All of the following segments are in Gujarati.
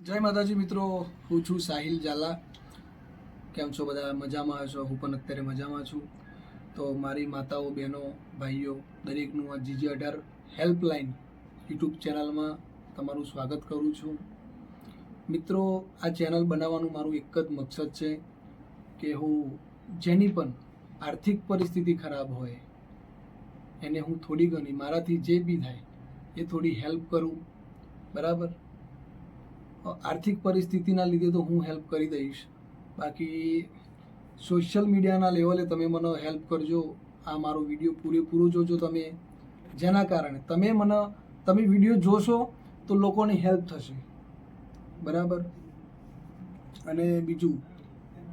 જય માતાજી મિત્રો, હું છું સાહિલ ઝાલા. કેમ છો બધા? મજામાં હશો? હું પણ અત્યારે મજામાં છું. તો મારી માતાઓ, બહેનો, ભાઈઓ, દરેકનું આ જીજી અઢાર હેલ્પલાઇન યુટ્યુબ ચેનલમાં તમારું સ્વાગત કરું છું. મિત્રો, આ ચેનલ બનાવવાનું મારું એક જ મકસદ છે કે હું જેની પણ આર્થિક પરિસ્થિતિ ખરાબ હોય, એને હું થોડી ઘણી મારાથી જે બી થાય, એ થોડી હેલ્પ કરું. બરાબર? આર્થિક પરિસ્થિતિના લીધે તો હું હેલ્પ કરી દઈશ. બાકી સોશિયલ મીડિયાના લેવલે તમે મને હેલ્પ કરજો. આ મારો વીડિયો પૂરેપૂરો જોજો તમે. જેના કારણે તમે મને, તમે વીડિયો જોશો તો લોકોને હેલ્પ થશે. બરાબર? અને બીજું,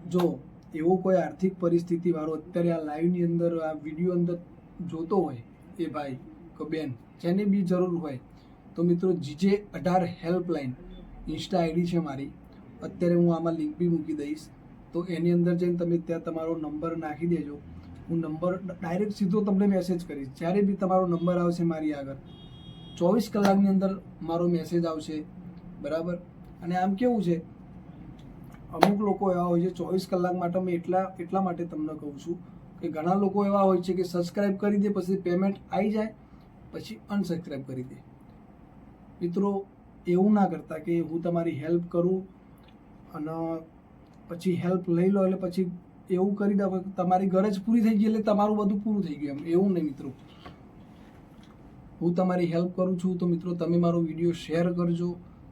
જો એવો કોઈ આર્થિક પરિસ્થિતિવાળો અત્યારે આ લાઈવની અંદર, આ વીડિયો અંદર જોતો હોય એ ભાઈ કે બેન, જેને બી જરૂર હોય, તો મિત્રો, જીજે અઢાર હેલ્પલાઇન ઇન્સ્ટા આઈડી છે મારી. અત્યારે હું આમાં લિંક બી મૂકી દઈશ. તો એની અંદર જઈને તમે ત્યાં તમારો નંબર નાખી દેજો. હું નંબર ડાયરેક્ટ સીધો તમને મેસેજ કરીશ. જ્યારે બી તમારો નંબર આવશે મારી આગળ. ચોવીસ કલાકની અંદર મારો મેસેજ આવશે. બરાબર? અને આમ કેવું છે? અમુક લોકો એવા હોય છે, ચોવીસ કલાક માટે મેં એટલા એટલા માટે તમને કહું છું કે ઘણા લોકો એવા હોય છે કે સબસ્ક્રાઇબ કરી દે, પછી પેમેન્ટ આવી જાય, પછી અનસબસ્ક્રાઇબ કરી દે. મિત્રો એવું ના કરતા કે હું તમારી હેલ્પ કરું અને પછી હેલ્પ લઈ લો એટલે પછી એવું કરી દો તમારી ગરજ પૂરી થઈ ગઈ એટલે તમારું બધું પૂરું થઈ ગયું એમ. એવું નહીં મિત્રો. હું તમારી હેલ્પ કરું છું તો મિત્રો તમે મારો વીડિયો શેર કરજો,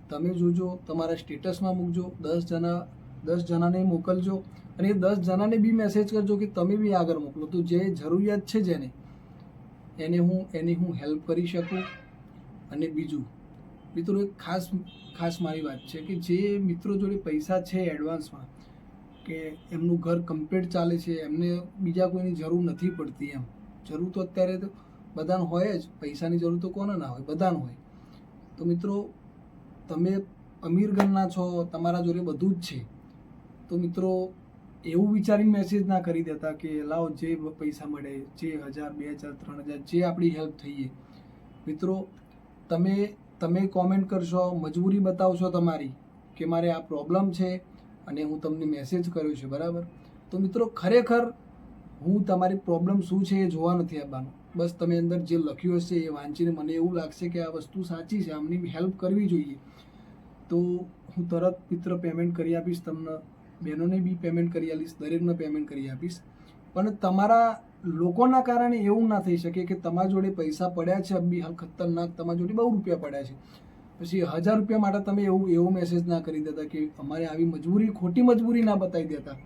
તમે જોજો, તમારા સ્ટેટસમાં મૂકજો, દસ જણા, દસ જણાને મોકલજો અને એ દસ જણાને બી મેસેજ કરજો કે તમે બી આગળ મોકલો. તો જે જરૂરિયાત છે જેને, એને હું, એની હું હેલ્પ કરી શકું અને બીજું મિત્રો એક ખાસ ખાસ મારી વાત છે કે જે મિત્રો જોડે પૈસા છે એડવાન્સમાં, કે એમનું ઘર કમ્પ્લીટ ચાલે છે, એમને બીજા કોઈની જરૂર નથી પડતી એમ. જરૂર તો અત્યારે તો બધાને હોય જ, પૈસાની જરૂર તો કોને ના હોય, બધાને હોય. તો મિત્રો, તમે અમીર ઘરના છો, તમારા જોડે બધું જ છે. તો મિત્રો, એવું વિચારીને મેસેજ ના કરી દેતા કે લાવો જે પૈસા મળે, જે હજાર, બે હજાર, ત્રણ હજાર, જે આપણી હેલ્પ થઈએ. મિત્રો, તમે તમે કોમેન્ટ કરશો, મજબૂરી બતાવશો તમારી કે મારે આ પ્રોબ્લેમ છે અને હું તમને મેસેજ કર્યો છે, બરાબર? તો મિત્રો, ખરેખર હું તમારી પ્રોબ્લેમ શું છે એ જોવા નથી આવવાનું. બસ તમે અંદર જે લખ્યું હશે એ વાંચીને મને એવું લાગશે કે આ વસ્તુ સાચી છે, આમની હેલ્પ કરવી જોઈએ. તો હું તરત મિત્ર પેમેન્ટ કરી આપીશ તમને. બહેનોને બી પેમેન્ટ કરી આપીશ દરેકને પેમેન્ટ કરી આપીશ. પણ તમારા લોકોના કારણે એવું ના થઈ શકે કે તમારા જોડે પૈસા પડ્યા છે બી ખતરનાક તમારા જોડે બહુ રૂપિયા પડ્યા છે. પછી હજાર રૂપિયા માટે તમે એવું, એવો મેસેજ ના કરી દેતા કે અમારે આવી મજબૂરી, ખોટી મજબૂરી ના બતાવી દેતા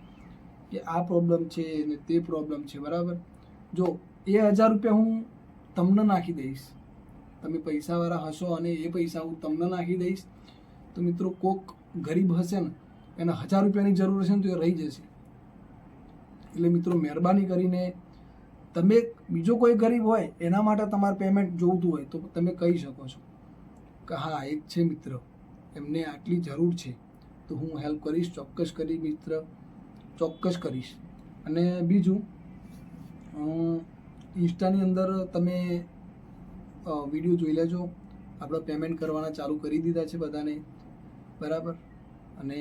કે આ પ્રોબ્લેમ છે ને તે પ્રોબ્લેમ છે, બરાબર? જો એ હજાર રૂપિયા હું તમને નાખી દઈશ. તમે પૈસાવાળા હશો અને એ પૈસા હું તમને નાખી દઈશ. તો મિત્રો કોક ગરીબ હશે ને, એને હજાર રૂપિયાની જરૂર હશે ને તો એ રહી જશે. એટલે મિત્રો, મહેરબાની કરીને તમે બીજો કોઈ ગરીબ હોય, એના માટે તમારે પેમેન્ટ જોઈતું હોય, તો તમે કહી શકો છો કે હા, એક છે મિત્ર, એમને આટલી જરૂર છે, તો હું હેલ્પ કરીશ, ચોક્કસ કરી મિત્ર, ચોક્કસ કરીશ. અને બીજું ઇન્સ્ટાની અંદર તમે વીડિયો જોઈ લેજો. આપણે પેમેન્ટ કરવાના ચાલુ કરી દીધા છે બધાને. બરાબર? અને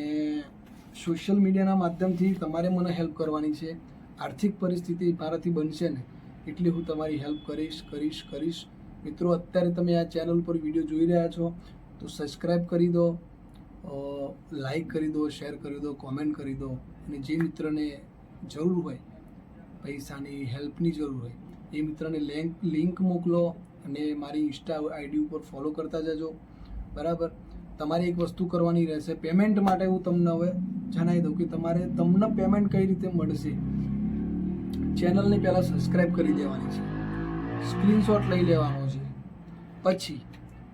સોશિયલ મીડિયાના માધ્યમથી તમારે મને હેલ્પ કરવાની છે. આર્થિક પરિસ્થિતિ મારાથી બનશે ને એટલી હું તમારી હેલ્પ કરીશ કરીશ કરીશ. મિત્રો, અત્યારે તમે આ ચેનલ પર વીડિયો જોઈ રહ્યા છો, તો સબસ્ક્રાઈબ કરી દો લાઈક કરી દો, શેર કરી દો, કોમેન્ટ કરી દો. અને જે મિત્રને જરૂર હોય, પૈસાની હેલ્પની જરૂર હોય, એ મિત્રને લિંક લિંક મોકલો અને મારી ઇન્સ્ટા આઈડી ઉપર ફોલો કરતા જજો. બરાબર? તમારે એક વસ્તુ કરવાની રહેશે. પેમેન્ટ માટે હું તમને હવે જણાવી દઉં કે તમારે તમને પેમેન્ટ કઈ રીતે મળશે ચેનલને પહેલાં સબસ્ક્રાઈબ કરી દેવાની છે સ્ક્રીનશોટ લઈ લેવાનો છે, પછી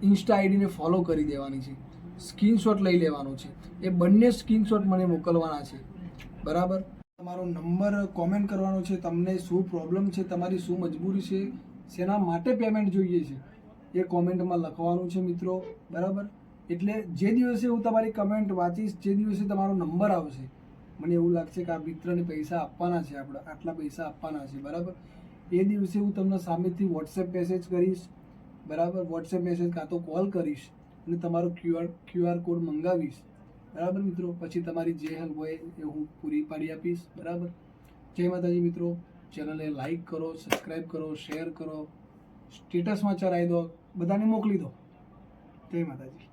ઇન્સ્ટા આઈડીને ફોલો કરી દેવાની છે સ્ક્રીનશોટ લઈ લેવાનો છે, એ બંને સ્ક્રીનશોટ મને મોકલવાના છે, બરાબર? તમારો નંબર કોમેન્ટ કરવાનો છે, તમને શું પ્રોબ્લેમ છે, તમારી શું મજબૂરી છે, શેના માટે પેમેન્ટ જોઈએ છે, એ કોમેન્ટમાં લખવાનું છે મિત્રો, બરાબર? એટલે જે દિવસે હું તમારી કમેન્ટ વાંચીશ, જે દિવસે તમારો નંબર આવશે, મને એવું લાગશે કે આ મિત્રને પૈસા આપવાના છે આપણે, આટલા પૈસા આપવાના છે, બરાબર? એ દિવસે હું તમને સામેથી વોટ્સએપ મેસેજ કરીશ, બરાબર? વોટ્સએપ મેસેજ કાં તો કોલ કરીશ અને તમારો ક્યુઆર ક્યુઆર કોડ મંગાવીશ, બરાબર મિત્રો? પછી તમારી જે હેલ્પ હોય એ હું પૂરી પાડી આપીશ, બરાબર? જય માતાજી મિત્રો, ચેનલને લાઇક કરો સબસ્ક્રાઈબ કરો શેર કરો સ્ટેટસમાં ચરાવી દો, બધાને મોકલી દો. જય માતાજી.